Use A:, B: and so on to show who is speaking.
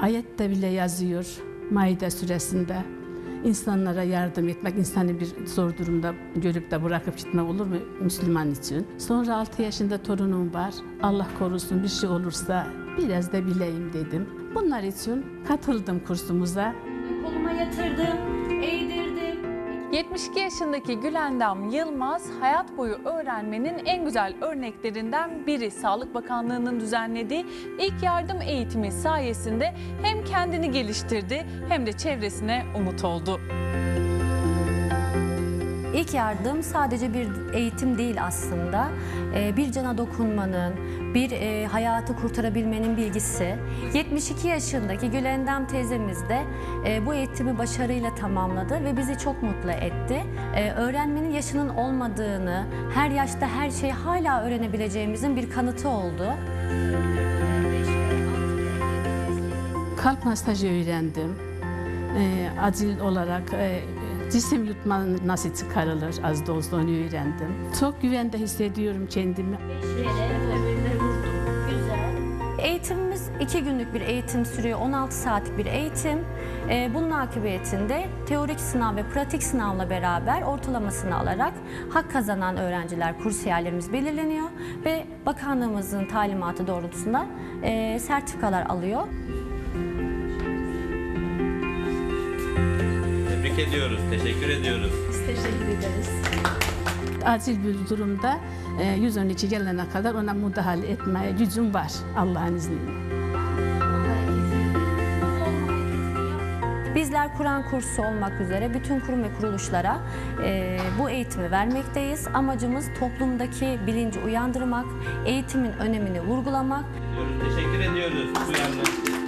A: Ayette bile yazıyor Maide suresinde. İnsanlara yardım etmek, insanı bir zor durumda görüp de bırakıp gitmek olur mu Müslüman için? Sonra 6 yaşında torunum var. Allah korusun bir şey olursa biraz da bileyim dedim. Bunlar için katıldım kursumuza.
B: Koluma yatırdım.
C: 72 yaşındaki Gülendam Yılmaz hayat boyu öğrenmenin en güzel örneklerinden biri. Sağlık Bakanlığı'nın düzenlediği ilk yardım eğitimi sayesinde hem kendini geliştirdi hem de çevresine umut oldu.
B: İlk yardım sadece bir eğitim değil aslında. Ee, Bir cana dokunmanın, bir e, hayatı kurtarabilmenin bilgisi. 72 yaşındaki Gülendam teyzemiz de e, bu eğitimi başarıyla tamamladı ve bizi çok mutlu etti. Ee, Öğrenmenin yaşının olmadığını, her yaşta her şeyi hala öğrenebileceğimizin bir kanıtı oldu.
A: Kalp masajı öğrendim. Acil olarak e, cisim yutma nasıl çıkarılır az da olsa onu öğrendim. Çok güvende hissediyorum kendimi.
B: Eğitimimiz iki günlük bir eğitim sürüyor, 16 saatlik bir eğitim. Ee, Bunun akıbetinde teorik sınav ve pratik sınavla beraber ortalamasını alarak hak kazanan öğrenciler, kursiyerlerimiz belirleniyor ve bakanlığımızın talimatı doğrultusunda e, sertifikalar alıyor.
D: Tebrik ediyoruz, teşekkür ediyoruz.
A: Acil bir durumda e, 112 gelene kadar ona müdahale etmeye gücüm var Allah'ın izniyle.
B: Bizler Kur'an kursu olmak üzere bütün kurum ve kuruluşlara e, bu eğitimi vermekteyiz. Amacımız toplumdaki bilinci uyandırmak, eğitimin önemini vurgulamak
D: Teşekkür ediyoruz. Bu yandan.